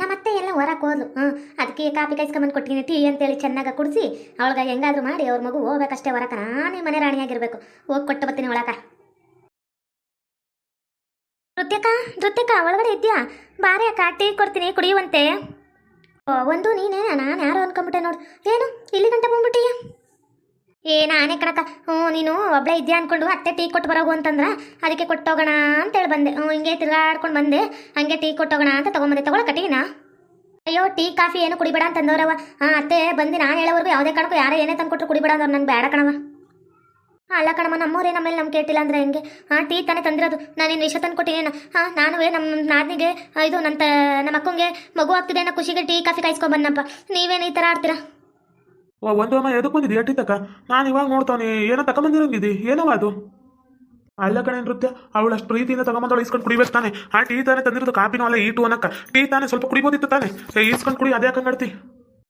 ನಮ್ಮತ್ತೆ ಎಲ್ಲ ಹೊರಕ್ಕೆ ಹೋದ್ಲು. ಅದಕ್ಕೆ ಕಾಪಿ ಕಾಯಿಸ್ಕೊಂಬಂದು ಕೊಟ್ಟಿನಿ ಟೀ ಅಂತೇಳಿ ಚೆನ್ನಾಗಿ ಕುಡಿಸಿ, ಅವಳಿಗೆ ಹೆಂಗಾದ್ರೂ ಮಾಡಿ ಅವ್ರ ಮಗು ಹೋಗ್ಬೇಕಷ್ಟೇ ಹೊರಕ, ನಾನೇ ಮನೆ ರಾಣಿಯಾಗಿರ್ಬೇಕು. ಹೋಗಿ ಕೊಟ್ಟು ಬರ್ತೀನಿ ಒಳಕ. ನೃತ್ಯಕ ನೃತ್ಯಕ ಒಳಗಡೆ ಇದ್ಯಾ ಬಾರೆ ಅಕ್ಕ, ಟೀ ಕೊಡ್ತೀನಿ, ಕುಡಿಯುವಂತೆ. ಒಂದು ನೀನೇ ನಾನು ಯಾರು ಅನ್ಕೊಂಬಿಟ್ಟೆ ನೋಡು. ಏನು, ಇಲ್ಲಿ ಗಂಟೆ ಬಂದ್ಬಿಟ್ಟಿಯ? ಏ, ನಾನೇ ಕಣಕ್ಕ. ಹ್ಞೂ, ನೀನು ಒಬ್ಳೆ ಇದೆಯಾ ಅನ್ಕೊಂಡು ಅತ್ತೆ ಟೀ ಕೊಟ್ಟು ಬರೋಗು ಅಂತಂದ್ರ ಅದಕ್ಕೆ ಕೊಟ್ಟೋಗೋಣ ಅಂತೇಳಿ ಬಂದೆ. ಹ್ಞೂ, ಹಿಂಗೆ ತಿರ್ಗಾಡ್ಕೊಂಡು ಬಂದೆ. ಹಂಗೆ ಟೀ ಕೊಟ್ಟೋಗೋಣ ಅಂತ ತೊಗೊಂಬಂದೆ. ತೊಗೊಳ ಟೀನಾ ಅಯ್ಯೋ, ಟೀ, ಕಾಫಿ ಏನು ಕುಡಿಬೇಡ ಅಂತಂದವ್ರವ. ಹಾಂ, ಅತ್ತೆ, ಬಂದು ನಾನು ಹೇಳೋವರೆಗೂ ಯಾವುದೇ ಕಾರಣಕ್ಕೂ ಯಾರೇ ಏನೇ ತಂದು ಕೊಟ್ಟರು ಕುಡಿಬೇಡ ಅಂದ್ರೆ ನಂಗೆ ಬೇಡ ಕಣವ. ಅಲ್ಲ ಕಣಮ್ಮ, ನಮ್ಮೂರೇ ನಮ್ಮಲ್ಲಿ ನಮ್ಗೆ ಕೇಟಿಲ್ಲ ಅಂದ್ರೆ ಹೆಂಗೆ? ಹಾಂ, ಟೀ ತಾನೇ ತಂದಿರೋದು. ನಾನು ಇನ್ನು ವಿಷ ತಂದು ಕೊಟ್ಟಿನೇನು ಹಾಂ, ನಾನು ನಮ್ಮ ನಾದಿನಿಗೆ ಇದು ನನ್ನ ನಮ್ಮ ಅಕ್ಕಂಗೆ ಮಗು ಆಗ್ತಿದೆ ಅನ್ನೋ ಖುಷಿಗೆ ಟೀ, ಕಾಫಿ ಕಾಯಿಸ್ಕೊಂಬನ್ನಪ್ಪ ನೀವೇನು ಈ ಥರ ಆಡ್ತೀರಾ? ಒಂದು ಅಮ್ಮ ಎದಕ್ಕೆ ಬಂದಿದ್ದಿ ಎಟ್ಟಿ ನಾನು ಇವಾಗ ನೋಡ್ತಾನೆ ಏನೋ ತಗೊಂಬಂದಿರಂಗಿದ್ದಿ ಏನವ ಅದು? ಅಲ್ಲ ಕಣೆ ನೃತ್ಯ, ಅವಳು ಅಷ್ಟು ಪ್ರೀತಿಯಿಂದ ತಗೊಂಬಂದವಳು ಇಸ್ಕೊಂಡು ಕುಡಿಬೇಕು ತಾನೆ. ಆ ಟೀ ತಾನೇ ತಂದಿರೋದು ಕಾಪಿನೂ ಅಲ್ಲ, ಈಟು ಅನ್ನಕ್ಕ. ಟೀ ತಾನೇ ಸ್ವಲ್ಪ ಕುಡಿಬೋದಿತ್ತು ತಾನೆ. ಈಸ್ಕೊಂಡು ಕುಡಿ, ಅದೇ ಯಾಕೆ ನಡ್ತಿ.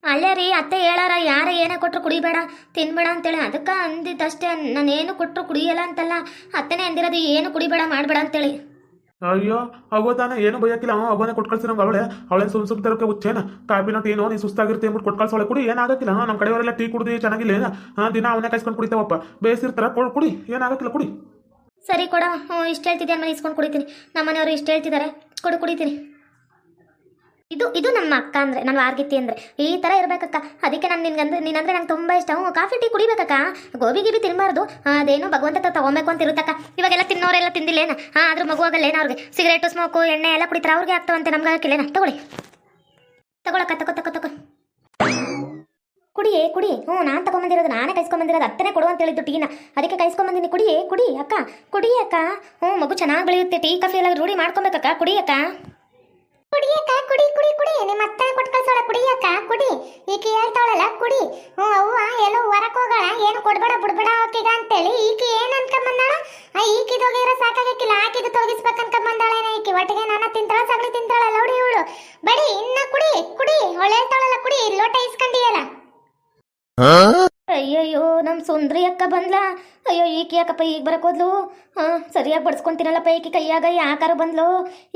ಅಲ್ಲೇ ರೀ, ಅತ್ತೆ ಹೇಳಾರ, ಯಾರ ಏನೇ ಕೊಟ್ಟರು ಕುಡಿಬೇಡ, ತಿನ್ಬೇಡ ಅಂತೇಳಿ. ಅದಕ್ಕೆ ಅಂದಿದ್ದಷ್ಟೇ, ನಾನೇನು ಕೊಟ್ಟರು ಕುಡಿಯಲ್ಲ ಅಂತಲ್ಲ, ಅತ್ತೆನೇ ಅಂದಿರೋದು, ಏನು ಕುಡಿಬೇಡ, ಮಾಡಬೇಡ ಅಂತೇಳಿ. ಅಯ್ಯೋ ಅವೋ ತಾನೇ ಏನು ಬಯಕಿಲ್ಲ, ಅವ ಅವನೇ ಕೊಟ್ಕಳ್ಸಿ ನಮ್ಗೆ ಅವಳೆ. ಅವಳೇನು ಸುಮ್ ಸುಮ್ ತರಕ್ಕೆ ಹುಚ್ಚೇನ? ಕಾಪಿನ ಏನೋ ನೀ ಸುಸ್ತಾಗಿರ್ತಿ ಅಂದ್ಬಿಟ್ಟು ಕೊಟ್ಟು ಕಳ್ಸೋಳೆ ಕುಡಿ ಏನಾಗಕ್ಕಿಲ್ಲ ನಮ್ಮ ಕಡೆಯವರೆಲ್ಲ ಟೀ ಕುಡಿದು ಚೆನ್ನಾಗಿಲ್ಲ ಏನ ಹಾಂ, ದಿನ ಅವನೇ ಕಾಯಿಸ್ಕೊಂಡು ಕುಡಿತಾವಪ್ಪ. ಬೇಸಿರ್ತಾರ, ಕೊಡು, ಕುಡಿ ಏನಾಗಕ್ಕಿಲ್ಲ ಕುಡಿ. ಸರಿ ಕೊಡ ಇಷ್ಟು ಹೇಳ್ತಿದ್ದೆ ಮನೆ ಇಸ್ಕೊಂಡು ಕುಡಿತೀನಿ. ನಮ್ಮ ಮನೆಯವರು ಇಷ್ಟು ಹೇಳ್ತಿದ್ದಾರೆ ಕೊಡು, ಕುಡಿತೀನಿ. ಇದು ಇದು ನಮ್ಮ ಅಕ್ಕ ಅಂದರೆ ನನ್ನ ವಾರ್ಗಿತ್ತಿ ಅಂದರೆ. ಈ ಥರ ಇರಬೇಕಕ್ಕ. ಅದಕ್ಕೆ ನಾನು ನಿನ್ಗಂದ್ರೆ ನೀನಂದ್ರೆ ನಂಗೆ ತುಂಬ ಇಷ್ಟ. ಹ್ಞೂ, ಕಾಫಿ, ಟೀ ಕುಡಿಬೇಕಕ್ಕ. ಗೋಬಿ ಗಿಬಿ ತಿನ್ನಬಾರ್ದು ಅದೇನು ಭಗವಂತ ತಗೊಬೇಕು ಅಂತ ಇರುತ್ತಕ್ಕ. ಇವಾಗೆಲ್ಲ ತಿನ್ನೋರೆಲ್ಲ ತಿಂದಿಲ್ಲೇನ? ಹಾಂ ಆದ್ರೂ ಮಗು ಆಗಲ್ಲೇನ ಅವ್ರಿಗೆ? ಸಿಗರೇಟು ಸ್ಮೋಕು ಎಣ್ಣೆ ಎಲ್ಲ ಕುಡಿತಾರೆ. ಅವ್ರಿಗೆ ಆಗ್ತವಂತೆ. ನಮ್ಗೆ ಹಾಕಿಲ್ಲೇನ? ತಗೊಳ್ಳಿ. ತಗೊಳಕ್ಕ, ತಗೋ ತಗೋ ತಗೋ. ಕುಡಿಯೇ ಕುಡಿ. ಹ್ಞೂ, ನಾನು ತಗೊಂಬಂದಿರೋದು, ನಾನೇ ಕೈಸ್ಕೊಂಬಂದಿರೋದು. ಅತ್ತನೇ ಕೊಡು ಅಂತ ಹೇಳಿದ್ದು ಟೀನ. ಅದಕ್ಕೆ ಕೈಸ್ಕೊಂಬಂದಿನಿ. ಕುಡಿಯೇ ಕುಡಿ, ಅಕ್ಕ. ಕುಡಿ, ಅಕ್ಕ. ಹ್ಞೂ, ಮಗು ಚೆನ್ನಾಗಿ ಬೆಳೆಯುತ್ತೆ. ಟೀ, ಕಾಫಿ ಎಲ್ಲ ರೂಢಿ ಮಾಡ್ಕೊಬೇಕಕ್ಕ. ಕುಡಿ, ಅಕ್ಕ. ಕುಡಿಯಕ್ಕ ಕುಡಿ ಕುಡಿ ಕುಡಿ. ನಿಮ್ಮ ಅತ್ತೆ ಕೊಟ್ಟು ಕಳ್ಸೋಳ ಕುಡಿಯಕ್ಕ ಕುಡಿ. ಈಕೆ ಹೇಳ್ತಾಳಲ್ಲ, ಕುಡಿ. ಹ್ಞೂ, ಅವ್ವ, ಎಲ್ಲೋ ಹೊರಕ್ ಹೋಗೋಣ ಏನು ಕೊಡ್ಬೇಡ, ಬಿಡ್ಬೇಡ ಆಕಿಗ ಅಂತೇಳಿ ಈಕೆ ಏನ್ ಅನ್ಕೊಂಬಂದಾಳ? ಆ, ಈಕಿದ ಹೋಗಿದ್ರೆ ಸಾಕಾಗಕ್ಕಿಲ್ಲ ಆಕಿದ ತೋಗಿಸ್ಬೇಕು ಅನ್ಕೊಂಬಂದಾಳೇನ ಈಕೆ? ಒಟ್ಟಿಗೆ ನಾನು ತಿಂತಾಳ, ಸಗಣಿ ತಿಂತಾಳ ಲೌಡಿ ಇವಳು. ಬಡಿ, ಇನ್ನ ಕುಡಿ ಕುಡಿ. ಹೊಳೆ ಹೇಳ್ತಾಳಲ್ಲ, ಕುಡಿ. ಲೋಟ ಇಸ್ಕೊಂಡಿಯಲ್ಲ ಅಯ್ಯಯ್ಯೋ ನಮ್ಮ ಸುಂದ್ರಿ ಅಕ್ಕ ಬಂದ್ಲಾ. ಅಯ್ಯೋ, ಈಕೆ ಯಾಕಪ್ಪ ಈಗ ಬರಕೋದ್ಲು? ಹಾಂ ಸರಿಯಾಗಿ ಬಡ್ಸ್ಕೊಂತೀನಲ್ಲಪ್ಪ ಈಕೆ ಕೈಯಾಗ ಯಾಕಾರ ಬಂದ್ಲು.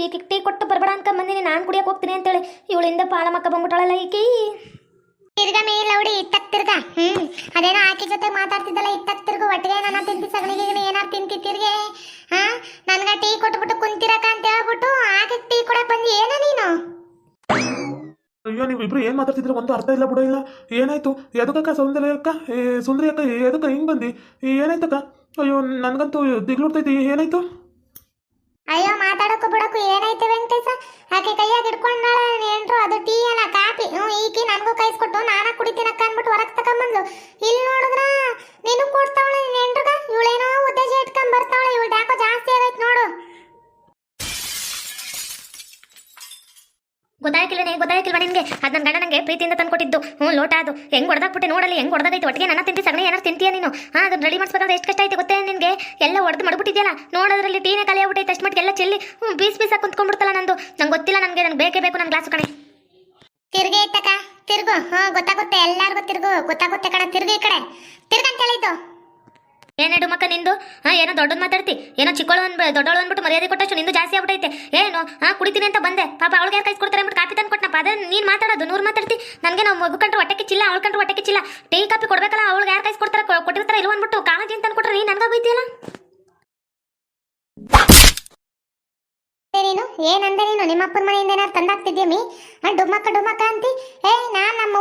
ಈಕೆ ಟೀ ಕೊಟ್ಟು ಬರಬೇಡ ಅನ್ಕೊಂಬಂದಿನಿ ನಾನು ಕುಡಿಯಕ್ಕೆ ಹೋಗ್ತೀನಿ ಅಂತೇಳಿ. ಇವಳಿಂದ ಪಾಲಮಕ್ಕ ಬಂದ್ಬಿಟ್ಟಾಳಲ್ಲ ಈಕೆ. ತಿರ್ಗ ಮೇಲ್ ಲೌಡಿ ಇತ್ತಕ್ ತಿರ್ಗ. ಹ್ಮ್, ಅದೇನೋ ಆಕೆ ಜೊತೆ ಮಾತಾಡ್ತಿದ್ದಲ್ಲ, ಇತ್ತಕ್ ತಿರ್ಗ ಒಟ್ಟಿಗೆ ನಾನು ತಿಂತಿ ಸಗಣಿ ಗಿಗಣಿ ಏನಾರು ತಿಂತಿ ತಿರ್ಗೆ? ಹಾ ನನ್ಗ ಟೀ ಕೊಟ್ಬಿಟ್ಟು ಕುಂತಿರಕ ಅಂತ ಹೇಳ್ಬಿಟ್ಟು ಆಕೆ ಟೀ ಕೊಡಕ್ ಬಂದಿ, ಏನ ನೀನು? ಅಯ್ಯೋ, ನೀವು ಇಬ್ರು ಏನು ಮಾತಾಡ್ತಿದ್ರೆ ಒಂದು ಅರ್ಥ ಇಲ್ಲ ಬಿಡೋ, ಇಲ್ಲ. ಏನಾಯ್ತು? ಎದಕ್ಕಕ್ಕ ಸೌಂದರ್ಯ ಅಕ್ಕ? ಸುಂದರಿ ಅಕ್ಕ ಎದಕ್ಕ ಹಿಂಗೆ ಬಂದು? ಏನಾಯ್ತಕ್ಕ? ಅಯ್ಯೋ, ನನಗಂತೂ ದಿಗ್ಲುಡ್ತೈತಿ ಏನಾಯ್ತು? ಅಯ್ಯೋ, ಮಾತಾಡಕ್ಕೂ ಬಿಡಕ್ಕೂ ಏನಾಯ್ತು ವೆಂಕಟೇಶ? ಆಕೆ ಕೈಯಾಗ ಹಿಡ್ಕೊಂಡಾಳ ಏನ್ರು, ಅದು ಟೀ ಅಲ್ಲ ಹ್ಞೂ, ಈಕಿ ನನಗೂ ಕೈಸ್ಕೊಟ್ಟು ನಾನ ಕುಡಿತೀನಕ್ಕ ಅನ್ಬಿಟ್ಟು ಹೊರಗೆ ತಕೊಂಬಂದ್ಲು. ಇಲ್ಲಿ ನೋಡಿದ್ರ? ನೀನು ಕೊಡ್ತಾವಳ ನೆಂಡ್ರಗ ಇವಳೇನೋ ಉದ್ದೇಶ ಗೊತ್ತಾಗಿಲ್ಲ ಗೊತ್ತಾಗಿಲ್ವಾ ನಿನ್ಗೆ. ಅದು ನನ್ನ ಗಂಡ ನನಗೆ ಪ್ರೀತಿಯಿಂದ ತಂದ್ಕೊಟ್ಟಿದ್ದು. ಹ್ಞೂ ಲೋಟ ಅದು. ಹೆಂಗ್ ಹೊಡೆದಾಕ್ಬಿಟ್ಟೆ ನೋಡಲಿ ಹೆಂಗ್ ಹೊಡೆದಾಗೈತೆ ಒಟ್ಟಿಗೆ ನನ್ನ ತಿಂತಿ ಸಗಣಿ ಏನಾರು ತಿಂತೀಯ ನೀನು? ಹಾಂ, ಅದನ್ನ ರೆಡಿ ಮಾಡಿಸ್ಬೇಕಾದ್ರೆ ಎಷ್ಟು ಕಷ್ಟ ಐತೆ ಗೊತ್ತೇ ನಿನಗೆ? ಎಲ್ಲ ಹೊಡೆದು ಮಾಡ್ಬಿಟ್ಟಿದ್ಯಲ್ಲ? ನೋಡೋದ್ರಲ್ಲಿ ಟೀನೇ ಕಲೆ ಆಗ್ಬಿಟ್ಟೈತೆ. ಅಷ್ಟು ಮಟ್ಟಿಗೆ ಎಲ್ಲ ಚೆಲ್ಲಿ. ಹ್ಞೂ ಬೀಸ್ ಬೀಸಾಗಿ ಕುಂತ್ಕೊಂಡ್ಬಿಡ್ತಲ್ಲ ನಂದು. ನಂಗೆ ಗೊತ್ತಿಲ್ಲ ನನಗೆ, ನಂಗೆ ಬೇಕೇ ಬೇಕು ನನ್ನ ಗ್ಲಾಸು ಕಣೆ. ತಿರ್ಗೆ ಇತ್ತಕ್ಕ. ತಿರ್ಗು. ಹ್ಞೂ ಗೊತ್ತಾಗುತ್ತೆ. ಎಲ್ಲಾರ್ಗೂ ತಿರ್ಗು. ಗೊತ್ತಾಗುತ್ತೆ ಕಣ. ತಿರ್ಗಿ ಈ ಕಡೆ. ತಿರ್ಗಂತ ಹೇಳಿದ್ದು ಏನೇಡು ಮಕ್ಕ, ನಿಂದು? ಹಾ, ಏನೋ ದೊಡ್ಡದ್ ಮಾತಾಡ್ತಿ. ಏನೋ ಚಿಕ್ಕಳು ಅನ್ಬ ದೊಡ್ಡವಳು ಅಂದ್ಬಿಟ್ಟು ಮರ್ಯಾದೆ ಕೊಟ್ಟಷ್ಟು ನಿಂದು ಜಾಸ್ತಿ ಆಗ್ಬಿಟ್ಟೈತೆ ಏನು? ಹಾ, ಕುಡಿತೀನಿ ಅಂತ ಬಂದೆ. ಪಾಪ ಅವಳಿಗೆ ಯಾರು ಕೈಸ್ಕೊಡ್ತಾರೆ ಅಂದ್ಬಿಟ್ಟು ಕಾಫಿ ತಂದು ಕೊಟ್ಟನಪ್ಪ ಅದೇ ನೀನು ಮಾತಾಡೋದು, ನೂರು ಮಾತಾಡ್ತಿ. ನನಗೆ ನಾವು ಮಗು ಕಂಡ್ರೆ ಕಿಚ್ಚಿಲ್ಲ ಅವಳು ಕಂಡ್ರೆ ಹೊಟ್ಟೆ ಕಿಚ್ಚಿಲ್ಲ ಟೀ ಕಾಪಿ ಕೊಡ್ಬೇಕಲ್ಲ, ಅವಳಿಗೆ ಯಾರು ಕೈಸ್ಕೊಡ್ತಾರೆ ಕೊಡ್ತಾರೆ? ಕೊಟ್ಟಿರ್ತಾರೆ ಇಲ್ಲ ಅಂದ್ಬಿಟ್ಟು ಕಾಳಜಿ ಅಂತ ಅನ್ಕೊಟ್ರೆ ನೀನು ನನಗೆ ಬೈತಿಯಲ್ಲ? ನೀನು? ಏನಂದೆ ನೀನು? ನಿಮ್ಮ ಅಪ್ಪನ ಮನೆಯಿಂದ ಏನಾರು ತಂದಾಕ್ತಿದ್ಯಮ್ಮಿ ಆ ಡುಮ್ಮಕ್ಕ ಡುಮ್ಮಕ್ಕ ಅಂತಿ? ಏ, ನಾನು ನಮ್ಮ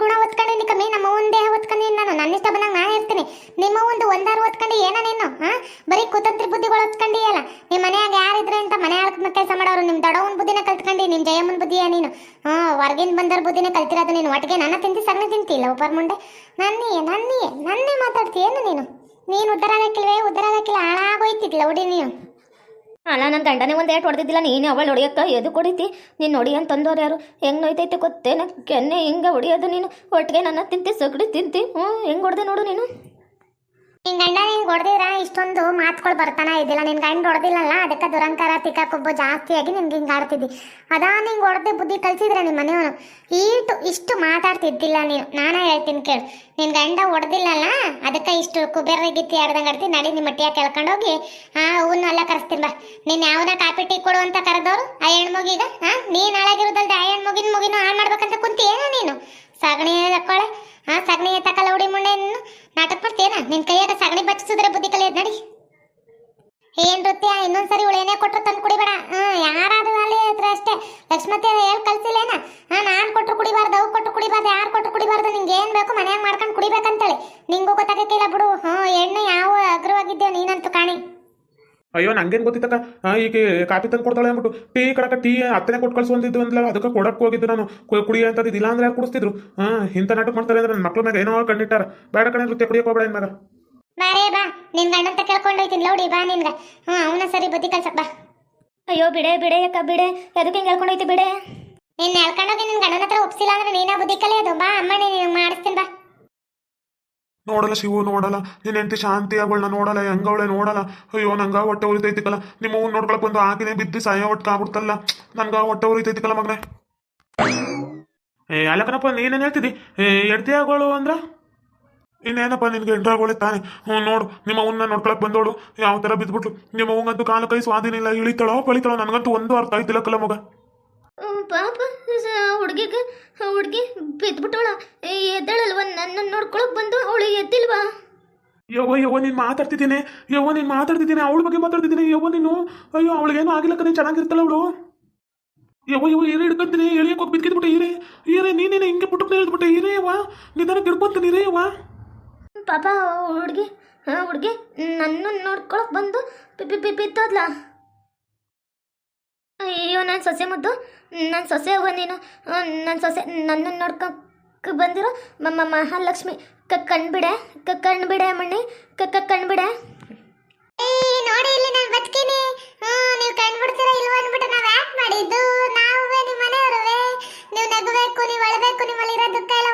ಗುಣ ಒತ್ಕೊಂಡಿನಿ ಕಮ್ಮಿ, ನಮ್ಮ ದೇಹ ಒತ್ಕೊಂಡಿನಿ ನಾನು. ನನ್ನ ಇಷ್ಟ ಬಂದಾಗ ನಾನು ಇರ್ತೀನಿ. ನಿಮ್ಮ ಒಂದು ಒಂದಾರು ಒತ್ಕೊಂಡು ಏನ ನೀನು ಹಾ ಬರೀ ಕುತಂತ್ರಿ ಬುದ್ಧಿಗಳು ಒತ್ಕೊಂಡಿಯಲ್ಲ ನಿಮ್ಮ ಮನೆಯಾಗ ಯಾರಿದ್ರೆ ಅಂತ ಮನೆ ಆಳ್ಕ ಕೆಲಸ ಮಾಡೋರು? ನಿಮ್ಮ ದೊಡ್ಡವನ್ ಬುದ್ಧಿನ ಕಲ್ತ್ಕೊಂಡಿ ನಿಮ್ಮ ಜಯಮ್ಮನ ಬುದ್ಧಿಯ ನೀನು. ಹಾ ಹೊರಗಿನ ಬಂದರ ಬುದ್ಧಿನ ಕಲ್ತಿರೋದು ನೀನು. ಒಟ್ಟಿಗೆ ನನ್ನ ತಿಂತಿ, ಸಗಣಿ ತಿಂತಿಲ್ಲ ಒಬ್ಬರ ಮುಂಡೆ ನನ್ನೇ ನನ್ನೇ ನನ್ನೇ ಮಾತಾಡ್ತೀಯೇನು ನೀನು? ನೀನು ಉದ್ದಾರ ಆಗಕ್ಕಿಲ್ವೇ ಉದ್ದಾರ ಆಗಕ್ಕಿಲ್ಲ ಹಾಳಾಗೋಯ್ತಿದ್ಲ ಒಡಿ ನೀನು. ಅಲ್ಲ ನನ್ನ ಗಂಡನೇ ಒಂದು ಏಟ್ ಹೊಡೆದಿದ್ದಿಲ್ಲ, ನೀನು ಅವಳು ಹೊಡಿಯಕ್ಕ ಎದು ಕೊಡಿತಿ? ನೀನು ನೋಡಿ ಅಂತ ತಂದವ್ರು ಯಾರು? ಹೆಂಗೆ ನೋಯ್ತೈತೆ ಗೊತ್ತೇನ? ಕೆನ್ನೆ ಹಿಂಗೆ ಹೊಡಿಯೋದು ನೀನು? ಒಟ್ಟಿಗೆ ನನ್ನ ತಿಂತಿ ಸಗಡಿ ತಿಂತಿ? ಹ್ಞೂ ಹೆಂಗೆ ಹೊಡೆದೆ ನೋಡು ನೀನು? ನಿನ್ ಗಂಡ ನಿನ್ ಹೊಡೆದಿರ ಇಷ್ಟೊಂದು ಮಾತುಗಳು ಬರ್ತಾನ ಇದಿಲ್ಲ ನಿನ್ ಗಂಡ ಹೊಡೆದಿಲ್ಲಲ್ಲ, ಅದಕ್ಕೆ ದುರಂಕಾರ ತಿಕ್ಕ ಕೊಬ್ಬು ಜಾಸ್ತಿಯಾಗಿ ನಿನ್ಗೆ ಹಿಂಗೆ ಆಡ್ತಿದ್ದಿ. ಅದಾ ನಿಂಗ್ ಹೊಡೆದು ಬುದ್ಧಿ ಕಲ್ಸಿದ್ರೆ ನಿಮ್ಮ ಮನೆಯವನು ಈಟು, ಇಷ್ಟು ಮಾತಾಡ್ತಿದ್ದಿಲ್ಲ ನೀನು ನಾನೇ ಹೇಳ್ತೀನಿ ಕೇಳು. ನಿನ್ ಗಂಡ ಹೊಡೆದಿಲ್ಲಲ್ಲ, ಅದಕ್ಕೆ ಇಷ್ಟು ಕುಬೇರ ಗಿತ್ತಿ ಆಡ್ದಂಗೆ ಆಡ್ತಿ. ನಡಿ ನಿಮ್ಮ ಮಟ್ಟಿಯ ಕೆಳ್ಕೊಂಡೋಗಿ ಆ ಹೂವನ್ನು ಎಲ್ಲ ಕರೆಸ್ತೀನಿ ಬಾ. ನೀನ್ ಯಾವ್ದ ಕಾಪಿ ಟೀ ಕೊಡು ಅಂತ ಕರೆದವ್ರು? ಆ ಹೆಣ್ಮಗಿಗ ಹಾ ನೀನ್ ಹಾಳಾಗಿರೋದಲ್ದೆ ಆ ಹೆಣ್ಮಗಿನ ಮುಗಿನ ಹಾಳು ಮಾಡ್ಬೇಕಂತ ಕುಂತಿಯೇನ ನೀನು? ಸಗಣಿ ತಕ್ಕೊಳೆ, ಆ ಸಗಣಿ ಎತ್ತಕಲ್ಲ ಉಡಿ ಮುಂಡೆ ನೀನು ನಾಟಕ ಮಾಡ್ತೀಯನ ನಿನ್ ಕೈಯಾಗ ಸಗಣಿ ಬಚ್ಚಿಸಿದ್ರೆ ಬುದ್ಧಿ ಕಲಿಯೋದು ನಡಿ ಏನ್ ಇವಳು ಏನೇ ಕೊಟ್ಟರು ತಂದು ಕುಡಿಬೇಡ. ಹ್ಮ್, ಯಾರಾದ್ರೂ ಅಲ್ಲಿ ಹತ್ರ ಅಷ್ಟೇ. ಲಕ್ಷ್ಮತಿ ಹೇಳಿ ಕಲ್ಸಿಲ್ಲೇನ ಹಾ, ನಾನ್ ಕೊಟ್ಟರು ಕುಡಿಬಾರ್ದು ಅವು ಕೊಟ್ಟು ಕುಡಿಬಾರ್ದು, ಯಾರು ಕೊಟ್ಟರು ಕುಡಿಬಾರ್ದು ನಿಂಗೆ ಏನ್ ಬೇಕು ಮನ್ಯಾಗ ಮಾಡ್ಕೊಂಡು ಕುಡಿಬೇಕಂತೇಳಿ. ನಿಂಗೂ ಗೊತ್ತಾಗಕ್ಕಿಲ್ಲ ಬಿಡು. ಹ್ಮ್ ಎಣ್ಣೆ ಯಾವ ಅಗ್ರವಾಗಿದ್ದೇವ್ ನೀನಂತೂ ಕಾಣಿ. ಅಯ್ಯೋ, ನಂಗೇನು ಗೊತ್ತಿತ್ತಕ್ಕ? ಈಗ ಕಾಫಿ ತಂದು ಕೊಡ್ತಾಳೆ ಅಂದ್ಬಿಟ್ಟು. ಟೀ ಕಡಕ ಟೀ ಹತ್ತನೇ ಕೊಟ್ಟು ಕಳ್ಸೊಂದಿದ್ದು ಅಂದ್ಲ? ಅದಕ್ಕೆ ಕೊಡಕ್ಕೆ ಹೋಗಿದ್ದು ನಾನು. ಕುಡಿ ಅಂತದ್ದು ಇಲ್ಲ ಅಂದ್ರೆ ಯಾರು ಕುಡಿಸ್ತಿದ್ರು? ಹಾಂ, ಇಂಥ ನಾಟಕ ಮಾಡ್ತಾರೆ ಅಂದ್ರೆ ನನ್ನ ಮಕ್ಳ ಮ್ಯಾಗ ಏನೋ ಕಂಡಿಟ್ಟಾರ ಬೇಡ ಕಣೆ, ನೃತ್ಯ ಕುಡಿಯೋಕೆ ಹೋಗ್ಬೇಡ ಮಗ ಬಾರೇ ಬಾ. ನಿನ್ ಗಂಡಂತ ಕೇಳ್ಕೊಂಡು ಹೋಯ್ತೀನಿ. ಲೌಡಿ ಬಾ ನಿನ್ಗ. ಹ್ಮ್ ಅವನ ಸರಿ ಬುದ್ಧಿ ಕಲ್ಸಕ್ ಬಾ. ಅಯ್ಯೋ ಬಿಡೆ ಬಿಡೆ ಯಾಕ ಬಿಡೆ. ಅದಕ್ಕೆ ಹಿಂಗೆ ಹೇಳ್ಕೊಂಡೈತಿ ಬಿಡೆ? ನಿನ್ನ ಹೇಳ್ಕೊಂಡೋಗಿ ನಿನ್ ಗಂಡನ ಹತ್ರ ಒಪ್ಸಿಲ್ಲ ಅಂದ್ರೆ ನೀನ ಬುದ್ಧಿ ಕಲಿಯೋದು. ಬಾ ಅಮ್ಮ ನೀನು ಮಾಡಿಸ್ತೀನಿ ಬಾ. ನೋಡಲ್ಲ ಶಿವು ನೋಡಲ್ಲ. ನಿನ್ನ ಹೆಂಡತಿ ಶಾಂತಿ ಅವಳನ್ನ ನೋಡಲ್ಲ ಹೆಂಗವಳೆ ನೋಡಲ್ಲ. ಅಯ್ಯೋ ನಂಗ ಹೊಟ್ಟೆ ಉರಿತೈತಿಕಲ್ಲ. ನಿಮ್ಮ ಹೂ ನೋಡ್ಕೊಳಕ್ ಬಂದು ಹಾಕಿನೇ ಬಿದ್ದು ಸಾಯ ಹೊಟ್ಟೆ ಆಗ್ಬಿಡ್ತಲ್ಲ. ನಂಗ ಹೊಟ್ಟೆ ಉರಿತೈತಿಕಲ್ಲ ಮಗನೇ. ಏ ಅಲ್ಲಕನಪ್ಪ ನೀನೇನು ಹೇಳ್ತಿದ್ದಿ ಏ ಎಡ್ತಿ ಆಗೋಳು ಅಂದ್ರ? ಇನ್ನೇನಪ್ಪ ನಿನ್ಗೆ ಎಂಟ್ರಾಗೋಳೆ ತಾನೆ? ಹ್ಞೂ ನೋಡು ನಿಮ್ಮ ಅವನ್ನ ನೋಡ್ಕೊಳಕ್ ಬಂದೋಳು ಯಾವ ಥರ ಬಿದ್ಬಿಟ್ಲು ನಿಮ್ಮ ಅವಂಗಂತೂ ಕಾಲು ಕೈ ಸ್ವಾಧೀನ ಇಲ್ಲ ಇಳಿತಾಳೋ ಪಳಿತಾಳೋ ನನಗಂತೂ ಒಂದು ಅರ್ಥ ಆಯ್ತಿಲ್ಲಕ್ಕಲ್ಲ ಮಗ. ಹ್ಮ್, ಪಾಪ ಹುಡುಗಿಗೆ ಹುಡುಗಿ ಬಿದ್ಬಿಟ್ಟವಳ ಎದ್ದಾಳಲ್ವ? ನನ್ನ ನೋಡ್ಕೊಳಕ್ ಬಂದು ಅವಳು ಎದ್ದಿಲ್ವಾ? ಯವ್ವ ಯವ್ವ ನೀನು ಮಾತಾಡ್ತಿದ್ದೀನಿ. ಯವ್ವ ನೀನು ಮಾತಾಡ್ತಿದ್ದೀನಿ ಅವಳ ಬಗ್ಗೆ ಮಾತಾಡ್ತಿದ್ದೀನಿ. ಯವ್ವ ನೀನು ಅಯ್ಯೋ ಅವಳಿಗೇನು ಆಗಿಲ್ಲ ಕಣೆ ಚೆನ್ನಾಗಿರ್ತಾಳ ಅವಳು. ಯವ್ವ ಯವ್ವ ಏನೇ ಹಿಡ್ಕೊಂತೀನಿ. ಎಳಿಯಕ್ಕೆ ಹೋಗಿ ಬಿದ್ಕಿದ್ಬಿಟ್ಟೆ ಈರೇ ಈರೇ ನೀನೇನೆ ಹಿಂಗೆ ಪುಟ್ಟಕ್ಕೆ ಹೇಳ್ಬಿಟ್ಟೆ ಈರೇ ಯವ್ವ ನಿಧಾನಕ್ಕೆ ಹಿಡ್ಕೊಂತೀನಿ. ಇರೇ ಯವ್ವ. ಪಾಪ ಹುಡುಗಿ ಹುಡುಗಿ ನನ್ನ ನೋಡ್ಕೊಳಕ್ ಬಂದು ಪಿಪಿ ಪಿ- ಪಿ- ಬಿದ್ದೋದ್ಲ ಅಯ್ಯೋ, ನಾನು ಸೊಸೆ ಮುದ್ದು ನನ್ನ ಸೊಸೆ ಅವ್ವ ನೀನು. ನನ್ನ ಸೊಸೆ ನನ್ನನ್ನು ನೋಡ್ಕೊಕ್ ಬಂದಿರೋ ಮಮ್ಮ ಮಹಾಲಕ್ಷ್ಮಿ. ಕ, ಕಣ್ಬಿಡೆ ಕ, ಕಣ್ಬಿಡೆ ಮಣ್ಣಿ, ಕ ಕ, ಕಣ್ಬಿಡೆ. ನೋಡಿ ಇಲ್ಲಿ ನಾನು ಬದುಕಿನಿ. ನೀವು ಕಂಡ್ಬಿಡ್ತೀರಾ ಇಲ್ವಾ ಅಂದ್ಬಿಟ್ಟು ನಾವು ಯಾಕೆ ಮಾಡಿದ್ದು? ನಾವೇ ನಿಮ್ಮ ಮನೆಯವರುವೆ ನೀವು ನಗಬೇಕು, ನೀವು ಅಳಬೇಕು, ನಿಮ್ಮಲ್ಲಿರೋ ದುಃಖ ಎಲ್ಲ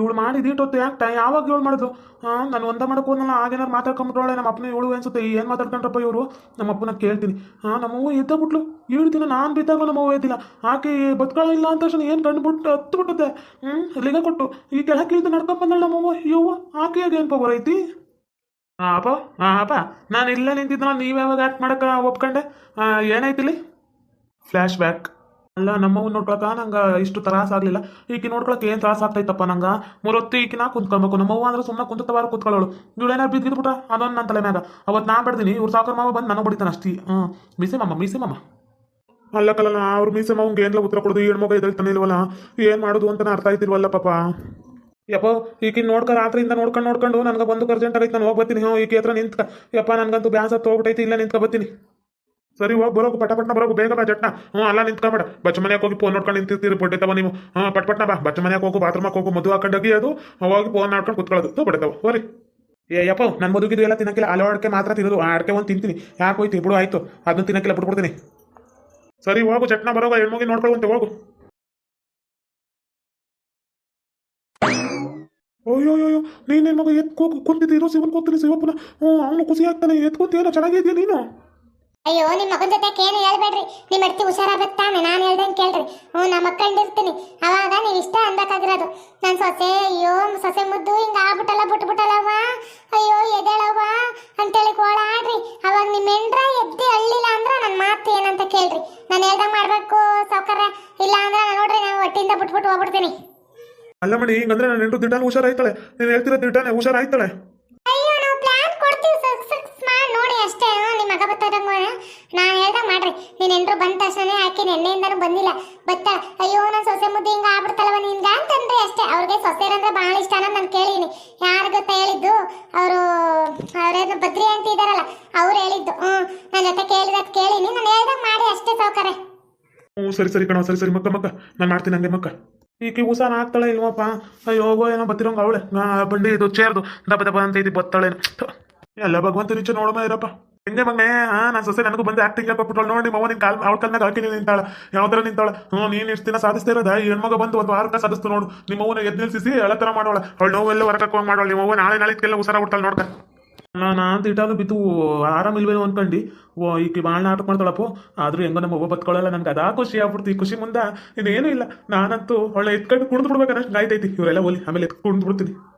ಇವಳು ಮಾಡಿದ್ದು ಇಟ್ಟೊತ್ತು ಯಾಕೆ ಟೈ ಯಾವಾಗ ಇವಳು ಮಾಡಿದ್ರು ಹಾಂ ನಾನು ಒಂದ ಮಾಡ್ಕೊಂಡಲ್ಲ ಹೋದ್ನಲ್ಲ ಆಗೇನಾರು ಮಾತಾಡ್ಕೊಂಡ್ಬಿಟ್ರೊಳೆ ನಮ್ಮ ಅಪ್ಪನ ಇವಳು ಅನ್ಸುತ್ತೆ, ಏನು ಮಾತಾಡ್ಕೊಂಡ್ರಪ್ಪ ಇವರು? ನಮ್ಮ ಅಪ್ಪನ ಕೇಳ್ತೀನಿ. ಹಾಂ ನಮ್ಮವ್ವ ಎದ್ದ ಬಿಟ್ಲು. ಹೇಳ್ತೀನಿ ನಾನು ಬಿದ್ದಾಗ ನಮ್ಮವ್ವ ಎದ್ದಿಲ್ಲ. ಆಕೆ ಬದುಕೊಳ್ಳಿಲ್ಲ ಅಂತ ತಕ್ಷಣ ಏನು ಕಂಡುಬಿಟ್ಟು ಹತ್ತು ಬಿಟ್ಟದೆ ಹ್ಞೂ ಲಿಗ ಕೊಟ್ಟು. ಈ ಕೆಳಕ್ಕೆ ಇಳಿದು ನಡ್ಕೊಂಡ್ ಬಂದಳು ನಮ್ಮವ್ವ ಯವ್ವ ಆಕೆ ಏನು ಪವರ್ ಐತಿ ಹಾಂ ಅಪ್ಪ ಹಾಂ ಅಪ್ಪ, ನಾನು ಇಲ್ಲೇ ನಿಂತಿದ್ದ ನೀವು ಯಾವಾಗ ಆ್ಯಕ್ಟ್ ಮಾಡೋಕ್ಕೆ ಒಪ್ಕೊಂಡೆ? ಏನಾಯ್ತಿಲ್ಲಿ? ಫ್ಲ್ಯಾಶ್ ಬ್ಯಾಕ್ ಅಲ್ಲ ನಮ್ಮವ್ನ ನೋಡ್ಕೊಳಕ ನಂಗೆ ಇಷ್ಟು ತ್ರಾಸ ಆಗಲಿಲ್ಲ. ಈಕಿ ನೋಡ್ಕೊಳಕ್ಕೆ ಏನು ತ್ರಾಸ ಆಗ್ತೈತಪ್ಪ ನಂಗೆ? ಮೂರೊತ್ತು ಈಕಿನ ಕುಂತ್ಕೊಬೇಕು ನಮ್ಮವ್ವ ಅಂದ್ರೆ ಸುಮ್ಮನೆ ಕುಂತವಾರ ಕುತ್ಕೊಳ್ಳೋಳು ಇವಳೇನಾರು ಬಿದ್ದಿದ್ಬಿಟ್ಟ ಅದೊಂದು ನನ್ನ ತಲೆ ಮ್ಯಾಗ. ಅವತ್ತು ನಾ ಬಡ್ದೀನಿ, ಇವ್ರು ಸಾಕರ್ ಮಾವ ಬಂದು ನನಗೆ ಬಡಿತಾನೆ ಅಷ್ಟೇ. ಹ್ಞೂ ಮೀಸೆ ಮಮ್ಮ ಅಲ್ಲ ಕಲ್ಲ ಅವ್ರ ಮೀಸೆ ಮಾವಂಗೆ ಏನಲ್ಲ ಉತ್ತರ ಕೊಡೋದು? ಹೆಣ್ಮಗ ತನ್ನ ಇಲ್ವಲ್ಲ? ಏನು ಮಾಡೋದು ಅಂತ ಅರ್ಥ ಆಯ್ತಿಲ್ವಲ್ಲ ಪಾಪ. ಯಪ್ಪ, ಈಕಿನ ನೋಡ್ಕ ರಾತ್ರಿಯಿಂದ ನೋಡ್ಕೊಂಡು ನೋಡ್ಕೊಂಡು ನನಗೆ ಬಂದು ಅರ್ಜೆಂಟ್ ಆಗೈತೆ, ನಾನು ಹೋಗ್ಬತ್ತೀನಿ ಹ್ಞೂ ಈಕೆ ಹತ್ರ ನಿಂತ್ಕ. ಯಪ್ಪ, ನನಗಂತೂ ಬ್ಯಾಸ ಹೋಗ್ಬಿಟ್ಟೈತಿ ಇಲ್ಲ ನಿಂತ್ಕ ಬರ್ತೀನಿ. ಸರಿ, ಹೋಗಿ, ಬರೋಗು, ಪಟ ಪಟ್ನ ಬರೋಗು, ಬೇಗ ಬಾ ಜಟ್ನ. ಹ್ಞೂ ಅಲ್ಲ ನಿಂತ್ಕೊಂಬೇಡ. ಬಚ್ಚ ಮನೆಗೆ ಹೋಗಿ ಫೋನ್ ನೋಡ್ಕೊಂಡು ನಿಂತಿರ್ತೀರಿ, ಬಡ್ಡೈತವ ನೀವು. ಹಾಂ ಪಟ್ ಪಟ್ನ ಬಾ. ಬಚ್ಚ ಮನೆಗೆ ಹೋಗು ಬಾತ್ರೂಮಕ್ಕೆ ಹೋಗು ಮದುವೆ ಹಾಕೊಂಡೋಗಿ ಅದು ಹೋಗಿ ಫೋನ್ ಮಾಡ್ಕೊಂಡು ಕುತ್ಕೊಳ್ಳೋದು. ಬಡ್ತಾವ ಹೋರಿ. ಏ, ಯಪ್ಪ ನನ್ನ ಮದುವೆಗಿದು ಎಲ್ಲ ತಿನ್ನಕ್ಕಿಲ್ಲ. ಅಲೋ ಅಡಿಕೆ ಮಾತ್ರ ತಿನ್ನೋದು. ಆ ಅಡಿಕೆ ಒಂದು ತಿಂತೀನಿ. ಯಾಕೆ ಹೋಯ್ತು? ಬಿಡು ಆಯ್ತು. ಅದನ್ನು ತಿನ್ನಕ್ಕಿಲ್ಲ, ಬಿಟ್ಬಿಡ್ತೀನಿ. ಸರಿ, ಹೋಗು ಚಟ್ನ ಬರೋಗ, ಹೆಣ್ಮಗಿ ನೋಡ್ಕೊಳ್ಳುವಂತೆ ಹೋಗು. ಅಯ್ಯೋ ನೀನು ಮಗ ಎತ್ಕೋ ಕುಂತಿದ್ದೀರೋ ಸಿವನ್ ಕೂತೀನಿ ಶಿವಪ್ಪನ ಹ್ಞೂ ಅವನು ಖುಷಿ ಆಗ್ತಾನೆ. ಎತ್ಕೊಂತೀಯಲ್ಲ? ಚೆನ್ನಾಗಿದ್ಯಾ ನೀನು? ಅಯ್ಯೋ ನಿಮ್ಮ ಮಗನ ಜೊತೆ ಏನು ಹೇಳ್ಬೇಡ್ರಿ? ನಿಮ್ಮ ಅಡ್ತಿ ಹುಷಾರಾಗತ್ತೆ ತಾನೆ, ನಾನು ಹೇಳ್ದಂಗೆ ಕೇಳ್ರಿ. ಹ್ಞೂ ನಾ ಮಕ್ಕಂಡಿರ್ತೀನಿ ಅವಾಗ ನೀವು ಇಷ್ಟ ಅನ್ಬೇಕಾಗಿರೋದು. ನನ್ನ ಸೊಸೆ, ಅಯ್ಯೋ, ಸೊಸೆ ಮುದ್ದು ಹಿಂಗೆ ಆಗ್ಬಿಟ್ಟಲ್ಲ, ಬಿಟ್ಬಿಟ್ಟಲ್ಲವ್ವ? ಅಯ್ಯೋ ಎದೇಳವ್ವ ಅಂತೇಳಿ ಓಡಾಡ್ರಿ ಅವಾಗ ನಿಮ್ಮ ಹೆಂಡ್ರ ಎದ್ದಿ ಅಳ್ಳಿಲ್ಲ ಅಂದ್ರೆ ನನ್ನ ಮಾತು ಏನಂತ ಕೇಳ್ರಿ. ನಾನು ಹೇಳ್ದಂಗೆ ಮಾಡಬೇಕು ಸೌಕರ್ಯ ಇಲ್ಲ ಅಂದ್ರೆ ನಾನು ನೋಡ್ರಿ, ನಾನು ಒಟ್ಟಿಂದ ಬಿಟ್ಬಿಟ್ಟು ಹೋಗ್ಬಿಡ್ತೀನಿ. ಅಲ್ಲ ಮಣಿ, ಹಿಂಗಂದ್ರೆ ನನ್ನ ಹೆಂಡ್ರು ದಿಟ್ಟಾನೆ ಹುಷಾರಾಯ್ತಾಳೆ. ನೀನು ಹೇಳ್ತಿರೋ ದಿಟ್ಟಾನೆ ಹುಷಾರಾಯ್ತಾಳೆ ಅಯ್ಯೋ ನಾವು ಪ್ಲಾನ್ ಕೊಡ್ತೀವಿ ಸಕ್ಸಸ್ ಮಾಡಿ ನೋಡಿ ಅಷ್ಟೇ ಹ್ಞೂ ನಿಮ್ಮ ಮಗ ಬರ್ತಾರಂಗ ನಾನು ಹೇಳ್ದಂಗೆ ಮಾಡ್ರಿ ನೀನು ಎಂಟ್ರು ಹಾಕಿ ನೆನ್ನೆಯಿಂದನೂ ಬಂದಿಲ್ಲ. ಬತ್ತ, ಅಯ್ಯೋ ನನ್ನ ಸೊಸೆ ಮುದ್ದೆ ಹಿಂಗ ಆಗ್ಬಿಡ್ತಲ್ವ ನಿನ್ಗ ಅಂತಂದ್ರೆ ಅಷ್ಟೇ. ಅವ್ರಿಗೆ ಸೊಸೆರಂದ್ರೆ ಬಹಳ ಇಷ್ಟ ಅನ್ನೋದು ನಾನು ಕೇಳಿನಿ ಯಾರು ಗೊತ್ತ ಹೇಳಿದ್ದು? ಅವರು, ಅವ್ರೇನು ಬದ್ರಿ ಅಂತ ಇದಾರಲ್ಲ, ಅವ್ರು ಹೇಳಿದ್ದು. ಹ್ಮ್ ನನ್ನ ಜೊತೆ ಕೇಳಿರೋದು ಕೇಳಿನಿ. ನಾನು ಹೇಳ್ದಾಗ ಮಾಡಿ ಅಷ್ಟೇ ಸೌಕರ್ಯ ಹ್ಞೂ, ಸರಿ ಸರಿ ಕಣ, ಸರಿ ಸರಿ. ಮಕ್ಕ ಮಕ್ಕ, ನಾನು ಮಾಡ್ತೀನಿ ಹಂಗೆ, ಮಕ್ಕ. ಈಕೆ ಉಸಾನ ಆಗ್ತಾಳೆ ಇಲ್ವಪ್ಪ? ಅಯ್ಯೋ ಏನೋ ಬತ್ತಿರೋಂಗ ಅವಳೆ. ಬಂಡಿ ಇದು ಚೇರ್ದು ದಬ್ಬ ದಬ್ಬ ಅಂತ ಇದು ಬತ್ತಾಳೆ. ಎಲ್ಲ ಭಗವಂತ ನಿಚ್ಚ ನೋಡಮ್ಮ ಇರಪ್ಪ. ಹೆಂಗೆ ಮಗನೇ ಹಾ ನಾನು ಸೊಸೆ ನನಗೂ ಬಂದು ಆಕ್ಟಿಂಗ್ ಕೊಟ್ಬಿಟ್ಟು ನೋಡಿ ಮಗ ನಿನ್ ಕಾಲ್ ಅವಳ ಕಾಲ್ನಾಗ ಹಾಕಿ ನಿಂತಾಳ. ಯಾವ ನಿಂತಾಳ? ಹ್ಞೂ, ನೀನು ಎಷ್ಟು ದಿನ ಸಾಧಿಸ್ತಾ ಇರೋದ? ಹೆಣ್ಮಗ ಬಂದು ಒಂದು ವಾರಕ್ಕೆ ಸಾಧಿಸ್ತು ನೋಡು. ನಿಮ್ಮ ಅವ್ವನ ಎದ್ದು ನಿಲ್ಸಿಸಿ ಎಲ್ಲ ಥರ ಮಾಡೋಳ. ಅವಳು ನೋವೆಲ್ಲ ಹಾಕೋ ಮಾಡೋಳ. ನಿಮ್ಮ ಅವ್ವ ನಾಳೆ ನಾಳೆಗೆಲ್ಲ ಉಸಾರ ಬಿಡ್ತಾಳೆ ನೋಡ್ಕ. ನಾನು ಅಂತ ಇಟ್ಟಾಗ ಬಿತ್ತು. ಆರಾಮಿಲ್ವೇನೋ ಅನ್ಕೊಂಡು. ಓ, ಈಕಿ ಭಾಳ ನಾಟಕ ಮಾಡ್ತಾಳಪ್ಪು ಆದ್ರೂ ಹೆಂಗೋ ನಮ್ಮ ಒಬ್ಬ ಬತ್ಕೊಳ್ಳಲ್ಲ ನನ್ಗೆ ಅದಾ ಖುಷಿ ಆಗ್ಬಿಡ್ತು. ಈ ಖುಷಿ ಮುಂದೆ ಇದೇನೂ ಇಲ್ಲ. ನಾನಂತೂ ಒಳ್ಳೆ ಎತ್ಕೊಂಡು ಬಿಡ್ಬೇಕನ್ನಷ್ಟು ಗಾಯ್ತೈತಿ ಇವರೆಲ್ಲ ಒಲಿ ಆಮೇಲೆ ಎತ್ಕೊಂಡು ಬಿಡ್ತೀನಿ.